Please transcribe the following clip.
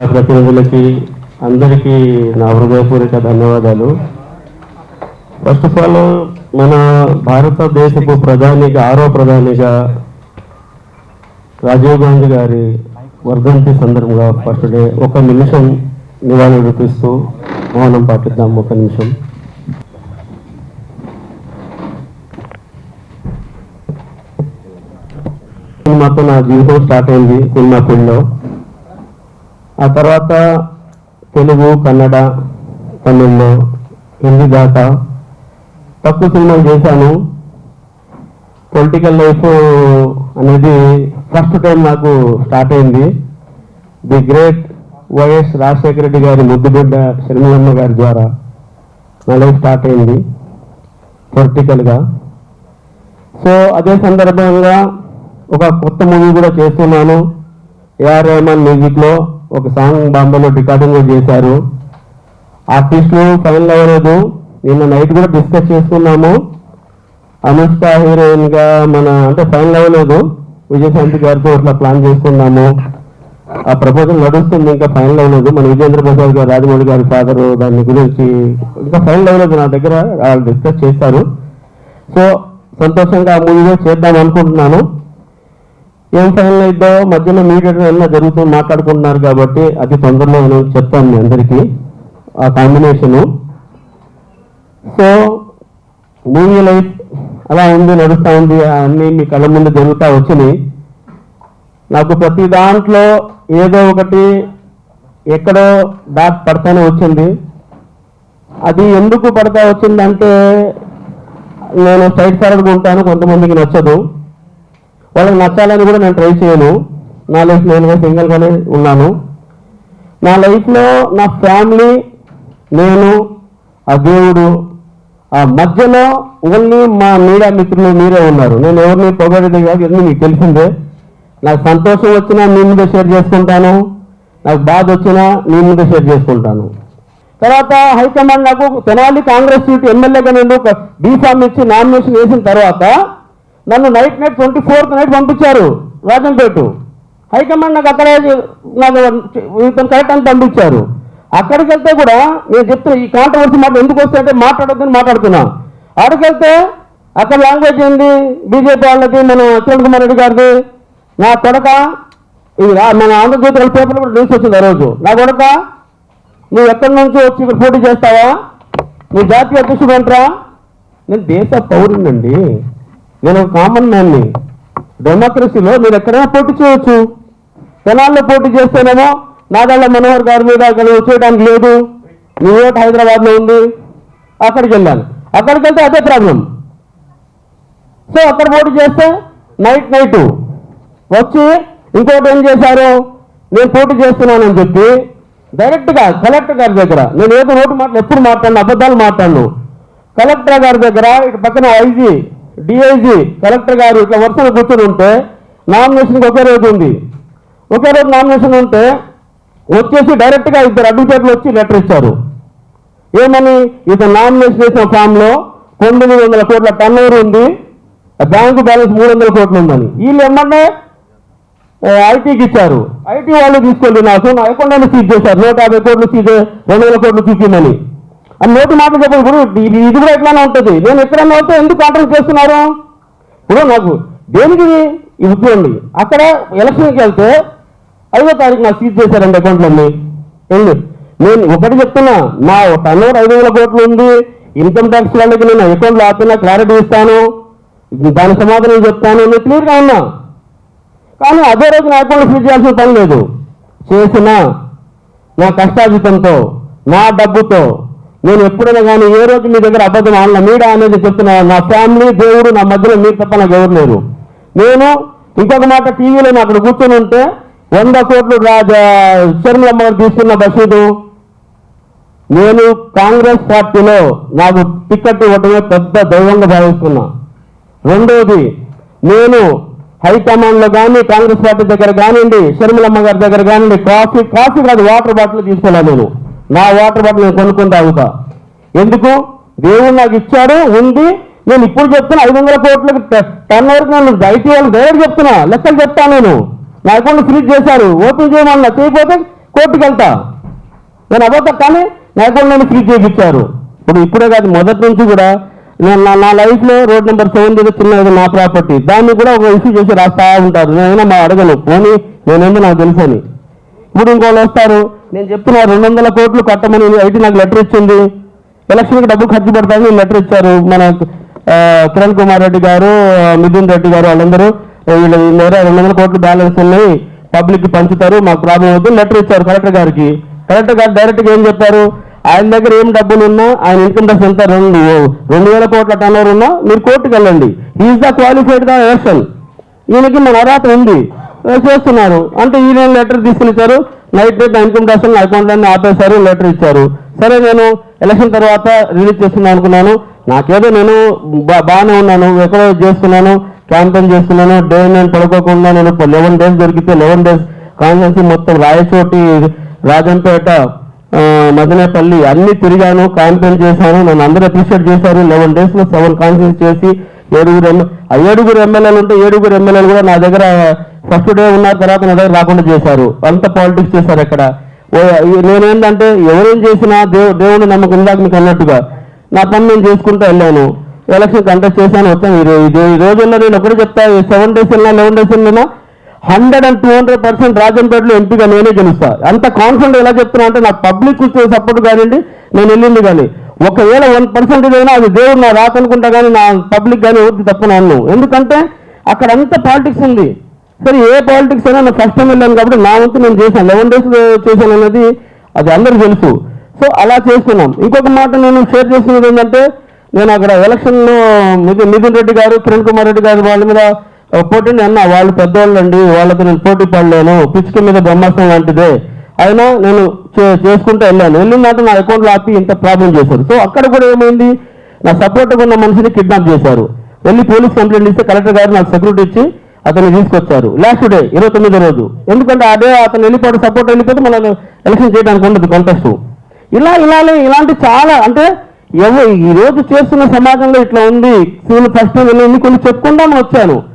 ప్రతినిధులకి అందరికీ నా హృదయపూర్వక ధన్యవాదాలు. ఫస్ట్ ఆఫ్ ఆల్ మన భారతదేశపు ప్రధానిగా ఆరో ప్రధానిగా రాజీవ్ గాంధీ గారి వర్ధంతి సందర్భంగా ఫస్ట్ డే ఒక నిమిషం నివాళులర్పిస్తూ మౌనం పాటిద్దాం ఒక నిమిషం. సినిమాతో నా జీవితం స్టార్ట్ అయింది సినిమా ఫీల్డ్లో ఆ తర్వాత తెలుగు కన్నడ తమిళ్ళో హిందీ దాకా తక్కువ సినిమాలు చేశాను. పొలిటికల్ లైఫ్ అనేది ఫస్ట్ టైం నాకు స్టార్ట్ అయింది. The great YS Rajasekhara Reddy గారి ముద్దుబిడ్డ శర్మిలమ్మ గారి ద్వారా నా లైఫ్ స్టార్ట్ అయింది పొలిటికల్గా. సో అదే సందర్భంగా ఒక కొత్త మూవీ కూడా చేస్తున్నాను. ఏఆర్ రెహమాన్ మ్యూజిక్లో ఒక సాంగ్ బాంబేలో రికార్డింగ్ కూడా చేశారు. ఆర్టిస్టులు ఫైనల్ అవ్వలేదు నిన్న నైట్ కూడా డిస్కస్ చేసుకున్నాము. అనుష్క హీరోయిన్గా మన అంటే ఫైనల్ అవ్వలేదు విజయశాంతి గారితో ఇట్లా ప్లాన్ చేసుకున్నాము. ఆ ప్రపోజల్ నడుస్తుంది ఇంకా ఫైనల్ అవ్వలేదు మన విజేంద్ర ప్రసాద్ గారు రాజమౌళి గారి ఫాదరు దాని గురించి ఇంకా ఫైనల్ అవ్వలేదు నా దగ్గర వాళ్ళు డిస్కస్ చేస్తారు. సో సంతోషంగా ఆ మూవీలో చేద్దాం అనుకుంటున్నాను. ఏం ఫైనల్ అయిద్దో మధ్యలో మీడియేటర్ ఏమన్నా జరుగుతూ మాట్లాడుకుంటున్నారు కాబట్టి అది తొందరలో నేను చెప్తాను మీ అందరికీ. ఆ కాంబినేషను సో మూవీ లైఫ్ అలా ఉంది నడుస్తూ ఉంది అన్నీ మీ కళ్ళ ముందు జరుగుతూ వచ్చినాయి. నాకు ప్రతి దాంట్లో ఏదో ఒకటి ఎక్కడో డాట్ పడతానే వచ్చింది. అది ఎందుకు పడతా వచ్చిందంటే నేను సైడ్ ఫార్వర్డ్గా ఉంటాను కొంతమందికి నచ్చదు. వాళ్ళకి నచ్చాలని కూడా నేను ట్రై చేయను. నా లైఫ్ నేనుగా సింగిల్గానే ఉన్నాను. నా లైఫ్లో నా ఫ్యామిలీ నేను ఆ దేవుడు ఆ మధ్యలో ఓన్లీ మా మీడియా మిత్రులు మీరే ఉన్నారు. నేను ఎవరిని పొగడేది కాదు ఇవన్నీ మీకు తెలిసిందే? నాకు సంతోషం వచ్చినా మీ మీద షేర్ చేసుకుంటాను. నాకు బాధ వచ్చినా మీ మీద షేర్ చేసుకుంటాను. తర్వాత హైకమాండ్ నాకు తెనాలి కాంగ్రెస్ సీట్ ఎమ్మెల్యేగా నేను ఒక బీఫామ్ ఇచ్చి నామినేషన్ వేసిన తర్వాత నన్ను night night twenty fourth night పంపించారు రాజంపేట. హైకమాండ్ నాకు అక్కడే నాకు ఇతను కరెక్ట్ అని పంపించారు. అక్కడికి వెళ్తే కూడా నేను చెప్తే ఈ కాంట్రవర్సీ మాట ఎందుకు వస్తే అంటే మాట్లాడొద్దని మాట్లాడుతున్నా. అక్కడికి వెళ్తే అక్కడ లాంగ్వేజ్ ఏంది? బీజేపీ వాళ్ళది మన కిరణ్ కుమార్ రెడ్డి గారిది నా కొడక ఇది మన ఆంధ్రజ్యోతి వాళ్ళ పేపర్లో కూడా న్యూస్ వచ్చింది ఆ రోజు. నా కొడక నువ్వు ఎక్కడి నుంచి వచ్చి ఇక్కడ పోటీ చేస్తావా? నీ జాతీయ అధ్యక్షుడు అంటరా? నేను దేశ పౌరుందండి నేను కామన్ మ్యాన్ని డెమోక్రసీలో మీరు ఎక్కడైనా పోటీ చేయొచ్చు. తెనాల్లో పోటీ చేస్తేనేమో నాగళ్ళ మనోహర్ గారి మీద అక్కడ వచ్చేయడానికి లేదు. నీ ఓటు హైదరాబాద్లో ఉంది. అక్కడికి వెళ్ళాను అక్కడికి వెళ్తే అదే ప్రాబ్లం. సో అక్కడ పోటీ చేస్తే నైట్ నైట్ వచ్చి ఇంకోటి ఏం చేశారు? నేను పోటీ చేస్తున్నానని చెప్పి డైరెక్ట్గా కలెక్టర్ గారి దగ్గర నేను ఏదో నోటు మాటలు ఎప్పుడు మాట్లాడిన అబద్ధాలు మాట్లాడను. కలెక్టర్ గారి దగ్గర ఇటు పక్కన ఐజీ డిఐజీ కలెక్టర్ గారు ఇట్లా వరుసలు కూర్చొని ఉంటే నామినేషన్కి ఒకే రోజు ఉంది. ఒకే రోజు నామినేషన్ ఉంటే వచ్చేసి డైరెక్ట్గా ఇద్దరు అడ్వకేట్లు వచ్చి లెటర్ ఇచ్చారు. ఏమని? ఇతను నామినేషన్ చేసిన ఫామ్లో తొమ్మిది వందల కోట్ల టర్న్ ఉంది. బ్యాంకు బ్యాలెన్స్ మూడు వందల కోట్లు ఉందని. వీళ్ళు ఏమన్నా ఐటీకి ఇచ్చారు. ఐటీ వాళ్ళు తీసుకెళ్ళి నాకు నా అకౌంట్ సీజ్ చేశారు. నూట యాభై కోట్లు సీజ్ రెండు వేల కోట్లు చూపిందని అని నోటి మాట చెప్పండి ఇప్పుడు ఇది ఇది కూడా ఎట్లానే ఉంటుంది. నేను ఎక్కడన్నా వస్తే ఎందుకు కాంట్రాక్ట్ చేస్తున్నారు? ఇప్పుడు నాకు దేనికి ఇది? చూడండి. అక్కడ ఎలక్షన్కి వెళ్తే ఐదో తారీఖు నాకు సీజ్ చేశారండి అకౌంట్లన్నీ ఏంటి? నేను ఒకటి చెప్తున్నా. నా టర్న్ ఓవర్ ఐదు వేల కోట్లు ఉంది. ఇన్కమ్ ట్యాక్స్ వాళ్ళకి నేను అకౌంట్లో ఆపినా క్లారిటీ ఇస్తాను. దాని సమాధానం చెప్తాను నేను క్లియర్గా ఉన్నా. కానీ అదే రోజు నా అకౌంట్లో సీజ్ చేయాల్సిన పని లేదు. చేసిన నా కష్టాజితంతో నా డబ్బుతో నేను ఎప్పుడైనా కానీ ఏ రోజు మీ దగ్గర అబద్ధం ఆడిన మీడ అనేది చెప్తున్నా నా ఫ్యామిలీ దేవుడు నా మధ్యలో మీరు తప్ప నాకు ఎవరు లేరు. నేను ఇంకొక మాట టీవీలో నేను అక్కడ కూర్చొని ఉంటే వంద కోట్లు రాజా శర్మలమ్మ గారు తీసుకున్న బసీదు నేను కాంగ్రెస్ పార్టీలో నాకు టికెట్ ఇవ్వడమే పెద్ద దైవంగా భావిస్తున్నా. రెండోది నేను హైకమాండ్లో కానీ కాంగ్రెస్ పార్టీ దగ్గర కానివ్వండి షర్మిలమ్మ గారి దగ్గర కానివ్వండి కాఫీ కాఫీ కాదు వాటర్ బాటిల్ తీసుకోలే నేను. నా వాటర్ బాటిల్ నేను కొనుక్కొని తాగుతా. ఎందుకు? దేవుడు నాకు ఇచ్చాడు ఉంది. నేను ఇప్పుడు చెప్తున్నా ఐదు వందల కోట్లకి టర్న్ వరకు నేను ఐటీ వాళ్ళకి డైరెక్ట్ చెప్తున్నా లెక్కలు చెప్తాను నేను. నా అకౌంట్ ఫ్రీజ్ చేశారు. ఓపెన్ చేయమన్నా చేయకపోతే కోర్టుకు వెళ్తా. నేను అబద్ధం కానీ నా అకౌంట్ నేను ఫ్రీజ్ చేయించారు. ఇప్పుడు ఇప్పుడే కాదు మొదటి నుంచి కూడా నేను నా నా లైఫ్లో రోడ్ నెంబర్ సెవెన్ దగ్గర చిన్నది నా ప్రాపర్టీ దాన్ని కూడా ఒక ఇష్యూ చేసి రాస్తా ఉంటారు. నేనైనా మా అడగను. పోనీ నేనేందో నాకు తెలుసని. ఇప్పుడు ఇంకోళ్ళు వస్తారు? నేను చెప్తున్న రెండు వందల కోట్లు కట్టమని ఐటీ నాకు లెటర్ ఇచ్చింది. ఎలక్షన్కి డబ్బు ఖర్చు పెడతానని లెటర్ ఇచ్చారు. మన కిరణ్ కుమార్ రెడ్డి గారు మిథున్ రెడ్డి గారు వాళ్ళందరూ వీళ్ళ దగ్గర రెండు వందల కోట్లు బ్యాలెన్స్ ఉన్నాయి పబ్లిక్కి పంచుతారు. మాకు ప్రాబ్లం అవుతుంది. లెటర్ ఇచ్చారు కలెక్టర్ గారికి. కలెక్టర్ గారు డైరెక్ట్గా ఏం చెప్పారు? ఆయన దగ్గర ఏం డబ్బులు ఉన్నా ఆయన ఇన్కమ్ ట్యాక్స్ ఎంత? రెండు. రెండు వేల కోట్ల టన్నర్ ఉన్నా మీరు కోర్టుకు వెళ్ళండి is the qualified the election ఈయనకి మన అర్హత ఉంది. చేస్తున్నారు. అంటే ఈయన లెటర్ తీసుకుని ఇచ్చారు. నైట్ నైట్ ఇన్కమ్ ట్యాక్స్ నా అకౌంట్ అన్ని ఆపేశారు లెటర్ ఇచ్చారు. సరే నేను ఎలక్షన్ తర్వాత రిలీజ్ చేస్తున్నాను అనుకున్నాను. నాకేదో నేను బాగానే ఉన్నాను. ఎక్కడో చేస్తున్నాను క్యాంపెయిన్ చేస్తున్నాను. డే నేను పడుకోకుండా నేను లెవెన్ డేస్ దొరికితే లెవెన్ డేస్ కాన్స్టెన్సీ మొత్తం రాయచోటి రాజంపేట మదనేపల్లి అన్ని తిరిగాను క్యాంపెయిన్ చేశాను. నన్ను అందరూ అప్రిషియేట్ చేశారు. లెవెన్ డేస్లో సెవెన్ కాన్సెన్స్ చేసి ఏడుగురు ఏడుగురు ఎమ్మెల్యేలు ఉంటే ఏడుగురు ఎమ్మెల్యేలు కూడా నా దగ్గర ఫస్ట్ డే ఉన్న తర్వాత నా దగ్గర రాకుండా చేశారు. అంత పాలిటిక్స్ చేశారు ఎక్కడ. ఓ నేనేంటంటే ఎవరేం చేసినా దేవు దేవుడు నమ్మకం ఇందాక మీకు అన్నట్టుగా. నా పని నేను చేసుకుంటూ వెళ్ళాను. ఎలక్షన్ కంటెస్ట్ చేశాను వచ్చాను. ఈ రో- ఈ రోజుల్లో నేను ఒకటి చెప్తా సెవెన్ డేస్ వెళ్ళినా లెవెన్ డేస్ వెళ్ళినా hundred and two hundred percent రాజంపేటలో ఎంపీగా నేనే గెలుస్తా. అంత కాన్ఫిడెంట్ ఎలా చెప్తున్నా అంటే నాకు పబ్లిక్ సపోర్ట్ కానివ్వండి నేను వెళ్ళింది కానీ. ఒకవేళ వన్ పర్సెంటేజ్ అయినా అది దేవుడు నా రాకనుకుంటా కానీ నా పబ్లిక్ కానీ ఎవరికి తప్పను అన్ను ఎందుకంటే అక్కడ అంత పాలిటిక్స్ ఉంది. సరే ఏ పాలిటిక్స్ అయినా నేను ఫస్ట్ టైం వెళ్ళాను కాబట్టి నా వంతు నేను చేశాను. లెవెన్ డేస్ చేశాను అనేది అది అందరికీ తెలుసు. సో అలా చేస్తున్నాం. ఇంకొక మాట నేను షేర్ చేస్తున్నది ఏంటంటే నేను అక్కడ ఎలక్షన్లో నితిన్ రెడ్డి గారు కిరణ్ కుమార్ రెడ్డి గారు వాళ్ళ మీద పోటీని అన్న. వాళ్ళు పెద్దవాళ్ళు అండి వాళ్ళతో నేను పోటీ పడలేను. పిచ్చుక మీద బ్రహ్మాస్త్రం లాంటిదే. అయినా నేను చే- చేసుకుంటూ వెళ్ళాను. వెళ్ళిందంటే నా అకౌంట్లో ఆపి ఇంత ప్రాబ్లం చేశారు. సో అక్కడ కూడా ఏమైంది? నా సపోర్ట్గా ఉన్న మనిషిని కిడ్నాప్ చేశారు. వెళ్ళి పోలీస్ కంప్లైంట్ ఇస్తే కలెక్టర్ గారు నాకు సెక్యూరిటీ ఇచ్చి అతన్ని తీసుకొచ్చారు. లాస్ట్ డే ఇరవై తొమ్మిదో రోజు. ఎందుకంటే అదే అతను వెళ్ళిపోతే సపోర్ట్ వెళ్ళిపోతే మనం ఎలక్షన్ చేయడానికి ఉండదు కంటెస్ట్ ఇలా ఇలానే ఇలాంటి చాలా అంటే ఎవరు ఈ రోజు చేస్తున్న సమాజంలో ఇట్లా ఉంది. నేను ఫస్ట్ నేను కొన్ని చెప్పుకుందామని వచ్చాను.